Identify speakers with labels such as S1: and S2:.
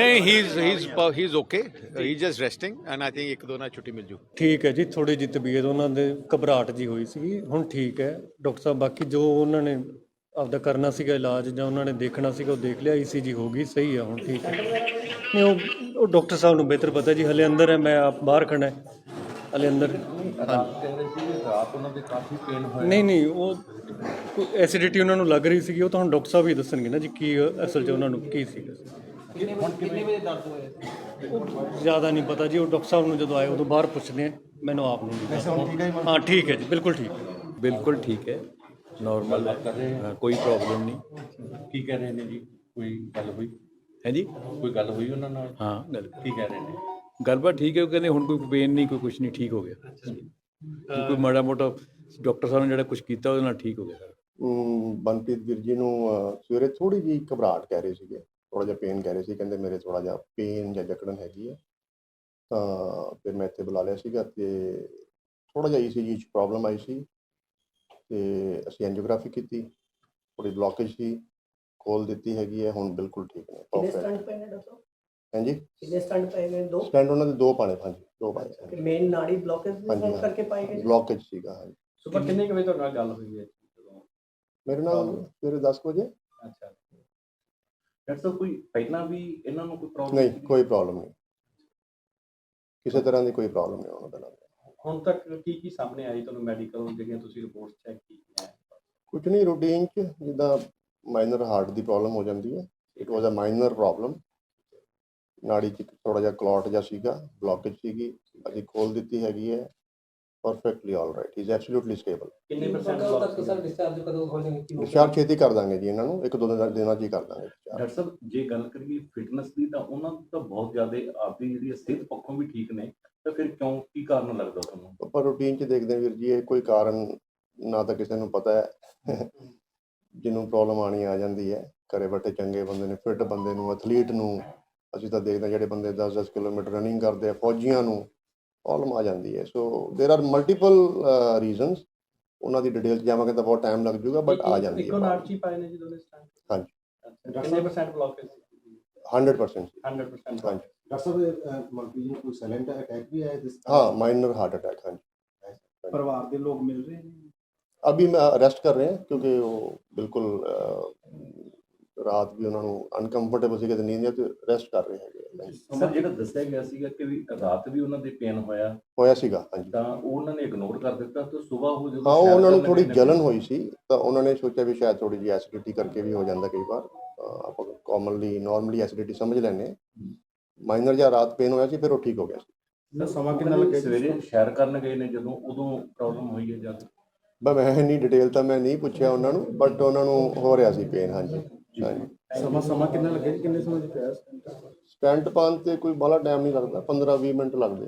S1: ਨਹੀਂ he is he is he is okay he just resting and I think ਇੱਕ ਦੋ ਨਾਲ ਛੁੱਟੀ ਮਿਲ ਜੂ।
S2: ਠੀਕ ਹੈ ਜੀ ਥੋੜੀ ਜਿਹੀ ਤਬੀਅਤ ਉਹਨਾਂ ਦੇ ਘਬਰਾਹਟ ਜੀ ਹੋਈ ਸੀਗੀ ਹੁਣ ਠੀਕ ਹੈ ਡਾਕਟਰ ਸਾਹਿਬ ਬਾਕੀ ਜੋ ਉਹਨਾਂ ਨੇ ਆਪਦਾ ਕਰਨਾ ਸੀਗਾ ਇਲਾਜ ਜਾਂ ਉਹਨਾਂ ਨੇ ਦੇਖਣਾ ਸੀਗਾ ਉਹ ਦੇਖ ਲਿਆ ਈਸੀਜੀ ਹੋ ਗਈ ਸਹੀ ਹੈ ਹੁਣ ਠੀਕ ਹੈ। ਨਹੀਂ ਉਹ ਉਹ ਡਾਕਟਰ ਸਾਹਿਬ ਨੂੰ ਬਿਹਤਰ ਪਤਾ ਜੀ ਹਲੇ ਅੰਦਰ ਹੈ ਮੈਂ ਆਪ ਬਾਹਰ ਖੜਾ ਹੈ। ਹਲੇ ਅੰਦਰ
S3: ਰਾਤ ਉਹਨਾਂ ਦੇ ਕਾਫੀ ਪੇਨ ਹੋਇਆ।
S2: ਨਹੀਂ ਨਹੀਂ ਉਹ ਐਸਿਡਿਟੀ ਉਹਨਾਂ ਨੂੰ ਲੱਗ ਰਹੀ ਸੀਗੀ ਉਹ ਤਾਂ ਹੁਣ ਡਾਕਟਰ ਸਾਹਿਬ ਹੀ ਦੱਸਣਗੇ ਨਾ ਜੀ ਕੀ ਅਸਲ 'ਚ ਉਹਨਾਂ ਨੂੰ ਕੀ ਸੀਗਾ। ਉਹ ਜ਼ਿਆਦਾ ਨਹੀਂ ਪਤਾ ਜੀ ਉਹ ਡਾਕਟਰ ਸਾਹਿਬ ਨੂੰ ਜਦੋਂ ਆਏ ਉਦੋਂ ਬਾਹਰ ਪੁੱਛਦੇ ਆ ਮੈਨੂੰ ਆਪ ਨੂੰ ਨਹੀਂ ਪਤਾ। ਹਾਂ ਠੀਕ ਹੈ ਜੀ? ਬਿਲਕੁਲ ਠੀਕ ਹੈ
S4: ਬਿਲਕੁਲ ਠੀਕ। ਹੈ। ਨਾਰਮਲ ਹੈ। ਕੋਈ ਪ੍ਰੋਬਲਮ ਨਹੀਂ।
S3: ਕੀ ਕਹਿ ਰਹੇ ਨੇ ਜੀ? ਕੋਈ ਗੱਲ ਹੋਈ?
S4: ਹੈ ਜੀ?
S3: ਕੋਈ ਗੱਲ ਹੋਈ ਉਹਨਾਂ ਨਾਲ?
S4: ਹਾਂ। ਗੱਲ
S3: ਕੀ ਕਹਿ ਰਹੇ ਨੇ?
S4: ਗੱਲਬਾਤ ਠੀਕ ਹੈ ਉਹ ਕਹਿੰਦੇ ਹੁਣ ਕੋਈ ਪੇਨ ਨਹੀਂ ਕੋਈ ਕੁਝ ਨਹੀਂ ਠੀਕ ਹੋ ਗਿਆ। ਕੋਈ- ਕੋਈ ਮਾੜਾ ਮੋਟਾ ਡਾਕਟਰ ਸਾਹਿਬ ਨੇ ਜਿਹੜਾ ਕੁਝ ਕੀਤਾ ਉਹਦੇ ਨਾਲ ਠੀਕ ਹੋ ਗਿਆ। ਸਾਰਾ
S5: ਅਮ ਮਨਪ੍ਰੀਤ ਵੀਰ ਜੀ ਨੂੰ ਅਹ, ਸਵੇਰੇ ਥੋੜੀ ਜਿਹੀ ਘਬਰਾਹਟ ਕਹਿ ਰਹੇ ਸੀਗੇ। ਥੋੜਾ ਜਿਹਾ ਪੇਨ ਕਹਿ ਰਹੇ ਸੀ ਕਹਿੰਦੇ ਮੇਰੇ ਥੋੜਾ ਜਿਹਾ ਪੇਨ ਜਾਂ ਜਕੜਨ ਹੈਗੀ ਹੈ ਤਾਂ ਫਿਰ ਮੈਂ ਇੱਥੇ ਬੁਲਾ ਲਿਆ ਸੀਗਾ ਤੇ ਥੋੜਾ ਜਿਹਾ ਈਸੀਜੀ ਚ ਪ੍ਰੋਬਲਮ ਆਈ ਸੀ ਤੇ ਅਸੀਂ ਐਂਜੀਓਗ੍ਰਾਫੀ ਕੀਤੀ ਥੋੜੀ ਬਲੋਕੇਜ ਸੀ ਖੋਲ ਦਿੱਤੀ ਹੈਗੀ ਹੈ ਹੁਣ ਬਿਲਕੁਲ ਠੀਕ ਨੇ।
S6: ਸਟੰਟ ਨੇ ਡਾਕਟਰ
S5: ਹਾਂਜੀ?
S6: ਕਿੰਨੇ ਸਟੰਟ ਪਏ ਨੇ? ਦੋ?
S5: ਸਟੈਂਡ ਉਹਨਾਂ ਦੇ ਦੋ ਪਾਣੇ ਹਾਂਜੀ ਦੋ ਪਾਣੇ
S6: ਮੇਨ ਨਾੜੀ ਬਲੋਕੇਜ ਸਟੰਟ ਕਰਕੇ ਪਾਏ ਗਏ
S5: ਬਲੋਕੇਜ ਸੀਗਾ ਹਾਂਜੀ।
S3: ਸੁਬਾ ਕਿੰਨੇ ਕੁ ਵਜੇ ਤੁਹਾਡੇ ਨਾਲ ਗੱਲ ਹੋਈ ਹੈ?
S5: ਮੇਰੇ ਨਾਲ ਸਵੇਰੇ 10 ਵਜੇ।
S3: ਅੱਛਾ। ਡਾਕਟਰ ਸਾਹਿਬ ਕੋਈ ਪਹਿਲਾਂ ਵੀ ਇਹਨਾਂ ਨੂੰ ਕੋਈ ਪ੍ਰੋਬਲਮ
S5: ਨਹੀਂ ਕੋਈ ਪ੍ਰੋਬਲਮ ਨਹੀਂ। ਕਿਸੇ ਤਰ੍ਹਾਂ ਦੀ ਕੋਈ ਪ੍ਰੋਬਲਮ ਨਹੀਂ ਉਹਨਾਂ ਦੇ ਨਾਲ
S3: ਹੁਣ ਤੱਕ ਕੀ ਕੀ ਸਾਹਮਣੇ ਆਈ ਤੁਹਾਨੂੰ ਮੈਡੀਕਲ ਜਿਹੜੀਆਂ ਤੁਸੀਂ ਰਿਪੋਰਟਸ ਚੈੱਕ ਕੀਤੀਆਂ?
S5: ਕੁਝ ਨਹੀਂ ਰੂਟੀਨ ਚ ਜਿੱਦਾਂ ਮਾਈਨਰ ਹਾਰਟ ਦੀ ਪ੍ਰੋਬਲਮ ਹੋ ਜਾਂਦੀ ਹੈ। It was a minor problem ਨਾੜੀ ਚ ਥੋੜਾ ਜਿਹਾ ਕਲੌਟ ਜਿਹਾ ਸੀਗਾ ਬਲੋਕੇਜ ਸੀਗੀ। ਅਸੀਂ ਖੋਲ ਦਿੱਤੀ ਹੈਗੀ ਹੈ। Perfectly all right he is absolutely stable
S3: ਕਿੰਨੇ percent
S6: ਕਦੋਂ ਤੱਕ ਸਰ ਡਿਸਚਾਰਜ ਕਦੋਂ ਹੋ ਜਾਣਗੇ ਕੀ
S5: ਡਿਸਚਾਰਜ ਛੇਤੀ ਕਰ ਦਾਂਗੇ ਜੀ ਇਹਨਾਂ ਨੂੰ। ਇੱਕ ਦੋ ਦਿਨ ਦਿਨਾਂ ਚ ਹੀ ਕਰ ਦਾਂਗੇ।
S7: ਡਾਕਟਰ ਸਾਹਿਬ ਜੇ ਗੱਲ ਕਰੀਏ ਫਿਟਨੈਸ ਦੀ ਤਾਂ ਉਹਨਾਂ ਨੂੰ ਤਾਂ ਬਹੁਤ ਜ਼ਿਆਦਾ ਆਪਦੀ ਜਿਹੜੀ ਸਿਹਤ ਪੱਖੋਂ ਵੀ ਠੀਕ ਨੇ। ਤਾਂ ਫਿਰ ਕਿਉਂ ਕੀ ਕਾਰਨ ਲੱਗਦਾ ਤੁਹਾਨੂੰ?
S5: ਪਰ ਰੂਟੀਨ ਚ ਦੇਖਦੇ ਹਾਂ ਵੀਰ ਜੀ ਇਹ ਕੋਈ ਕਾਰਨ ਨਾ ਤਾਂ ਕਿਸੇ ਨੂੰ ਪਤਾ ਹੈ। ਜਿਹਨੂੰ ਪ੍ਰੋਬਲਮ ਆਣੀ ਆ ਜਾਂਦੀ ਹੈ। ਘਰੇ ਬੈਠੇ ਚੰਗੇ ਬੰਦੇ ਨੇ ਫਿੱਟ ਬੰਦੇ ਨੂੰ ਐਥਲੀਟ ਨੂੰ ਅਸੀਂ ਤਾਂ ਦੇਖਦੇ ਹਾਂ ਜਿਹੜੇ ਬੰਦੇ 10-10 ਕਿਲੋਮੀਟਰ ਰਨਿੰਗ ਕਰਦੇ ਆ ਫੌਜੀਆਂ ਨੂੰ ਪ੍ਰੋਬਲਮ ਆ ਜਾਂਦੀ ਹੈ। So there are multiple reasons ਉਹਨਾਂ ਦੀ ਡਿਟੇਲ ਜਾਵਾਂਗੇ ਤਾਂ ਬਹੁਤ ਟਾਈਮ ਲੱਗ ਜਾਊਗਾ ਬਟ ਆ ਜਾਂਦੀ ਹੈ।
S3: ਇੱਕੋ ਨਾਟ ਚੀ ਪਾਏ ਨੇ ਜੀ ਦੋਨੇ ਸਟੈਂਡ
S5: ਹਾਂਜੀ।
S3: ਕਿੰਨੇ ਪਰਸੈਂਟ ਬਲੌਕ ਹੈ
S5: 100%
S3: 100%
S5: ਹਾਂਜੀ।
S8: ਡਾਕਟਰ ਸਾਹਿਬ ਮਲਟੀ ਨੂੰ ਕੋਈ ਸਾਇਲੈਂਟ ਅਟੈਕ ਵੀ ਆਇਆ ਜਿਸ
S5: ਹਾਂ ਮਾਈਨਰ ਹਾਰਟ ਅਟੈਕ ਹਾਂਜੀ।
S8: ਪਰਿਵਾਰ ਦੇ ਲੋਕ ਮਿਲ ਰਹੇ ਨੇ?
S5: ਅਭੀ ਮੈਂ ਰੈਸਟ ਕਰ ਰਹੇ ਹਾਂ ਕਿਉਂਕਿ ਉਹ ਬਿਲਕੁਲ ਰਾਤ ਵੀ ਉਹਨਾਂ ਨੂੰ ਅਨਕੰਫਰਟੇਬਲ ਸੀ ਕਿ ਨੀਂਦ ਆ ਤੇ ਰੈਸਟ ਕਰ ਰਹੇ ਹੈਗੇ।
S7: ਸਰ ਜਿਹੜਾ ਦੱਸਿਆ ਗਿਆ ਸੀਗਾ ਕਿ ਵੀ ਰਾਤ ਵੀ ਉਹਨਾਂ ਦੇ ਪੇਨ ਹੋਇਆ
S5: ਹੋਇਆ ਸੀਗਾ ਹਾਂਜੀ।
S7: ਤਾਂ ਉਹ ਉਹਨਾਂ ਨੇ ਇਗਨੋਰ ਕਰ ਦਿੱਤਾ ਤੇ ਸਵੇਰ ਉਹ ਜਦੋਂ
S5: ਹਾਂ ਉਹ ਉਹਨਾਂ ਨੂੰ ਥੋੜੀ ਜਲਨ ਹੋਈ ਸੀ ਤਾਂ ਉਹਨਾਂ ਨੇ ਸੋਚਿਆ ਵੀ ਸ਼ਾਇਦ ਥੋੜੀ ਜਿਹੀ ਐਸਿਡਿਟੀ ਕਰਕੇ ਵੀ ਹੋ ਜਾਂਦਾ ਕਈ ਵਾਰ। ਆਪਾਂ ਕਾਮਨਲੀ ਨਾਰਮਲੀ ਐਸਿਡਿਟੀ ਸਮਝ ਲੈਂਦੇ ਮਾਈਨਰ ਜਾਂ ਰਾਤ ਪੇਨ ਹੋਇਆ ਸੀ ਫਿਰ ਉਹ ਠੀਕ ਹੋ ਗਿਆ ਸੀ।
S8: ਸਮਾਂ ਕਿੰਨਾ ਲੱਗਿਆ ਜੀ?
S7: ਸਵੇਰੇ ਸੈਰ ਕਰਨ ਗਏ ਨੇ ਜਦੋਂ ਉਦੋਂ ਪ੍ਰੋਬਲਮ ਹੋਈ ਹੈ ਜਦ
S5: ਮੈਂ ਇੰਨੀ ਡਿਟੇਲ ਤਾਂ ਮੈਂ ਨਹੀਂ ਪੁੱਛਿਆ ਉਹਨਾਂ ਨੂੰ ਬਟ ਉਹਨਾਂ ਨੂੰ ਹੋ ਰਿਹਾ ਸੀ ਪੇਨ ਹਾਂਜੀ। ਹਾਂਜੀ।
S8: ਸਮਾਂ ਸਮਾਂ ਕਿੰਨਾ ਲੱਗਿਆ ਜੀ? ਕਿੰਨੇ ਸਮੇਂ ਚ ਪਿਆ
S5: ਸਟੈਂਟ ਪਾਉਣ ਤੇ ਕੋਈ ਬਾਹਲਾ ਟਾਈਮ ਨਹੀਂ ਲੱਗਦਾ 15 20 ਮਿੰਟ ਲੱਗਦੇ।